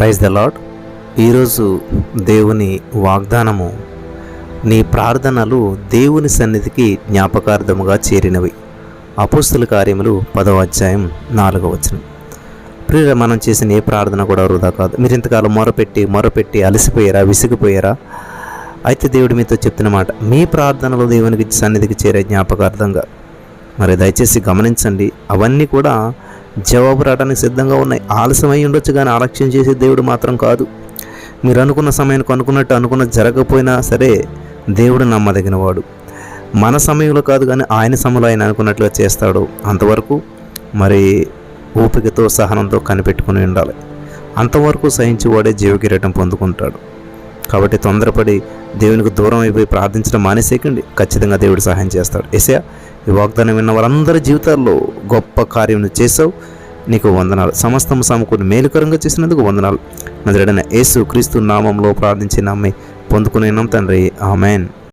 Praise the lord ఈరోజు దేవుని వాగ్దానము నీ ప్రార్థనలు దేవుని సన్నిధికి జ్ఞాపకార్థముగా చేరినవి. అపుస్తుల కార్యములు పదవ అధ్యాయం నాలుగవ వచనం. ప్రియుల మనం చేసిన ఏ ప్రార్థన కూడా వృధా కాదు. మీరు ఇంతకాలం మొరపెట్టి మొరపెట్టి అలసిపోయారా విసిగిపోయారా? అయితే దేవుడు మీతో చెప్తున్న మాట మీ ప్రార్థనలు దేవునికి సన్నిధికి చేరే జ్ఞాపకార్థంగా. మరి దయచేసి గమనించండి అవన్నీ కూడా జవాబు రావడానికి సిద్ధంగా ఉన్నాయి ఆలస్యమై ఉండొచ్చు కానీ ఆలక్ష్యం చేసే దేవుడు మాత్రం కాదు. మీరు అనుకున్న సమయానికి అనుకున్నట్టు అనుకున్న జరగకపోయినా సరే దేవుడు నమ్మదగినవాడు. మన సమయంలో కాదు కానీ ఆయన సమయంలో ఆయన అనుకున్నట్లుగా చేస్తాడు. అంతవరకు మరి ఓపికతో సహనంతో కనిపెట్టుకుని ఉండాలి. అంతవరకు సహించేవాడే జీవకిరీటం పొందుకుంటాడు. కాబట్టి తొందరపడి దేవునికి దూరం అయిపోయి ప్రార్థించడం మానేసేయకండి. ఖచ్చితంగా దేవుడు సహాయం చేస్తాడు. ఎసయా ఈ వాగ్దానం విన్న వారందరి జీవితాల్లో గొప్ప కార్యం చేసావు నీకు వందనాలు. సమస్తం సమకూర్ని మేలుకరంగా చేసినందుకు వందనాలు. నదుడైన యేసు క్రీస్తు నామంలో ప్రార్థించి నమ్మి పొందుకునే తండ్రి. ఆమెన్.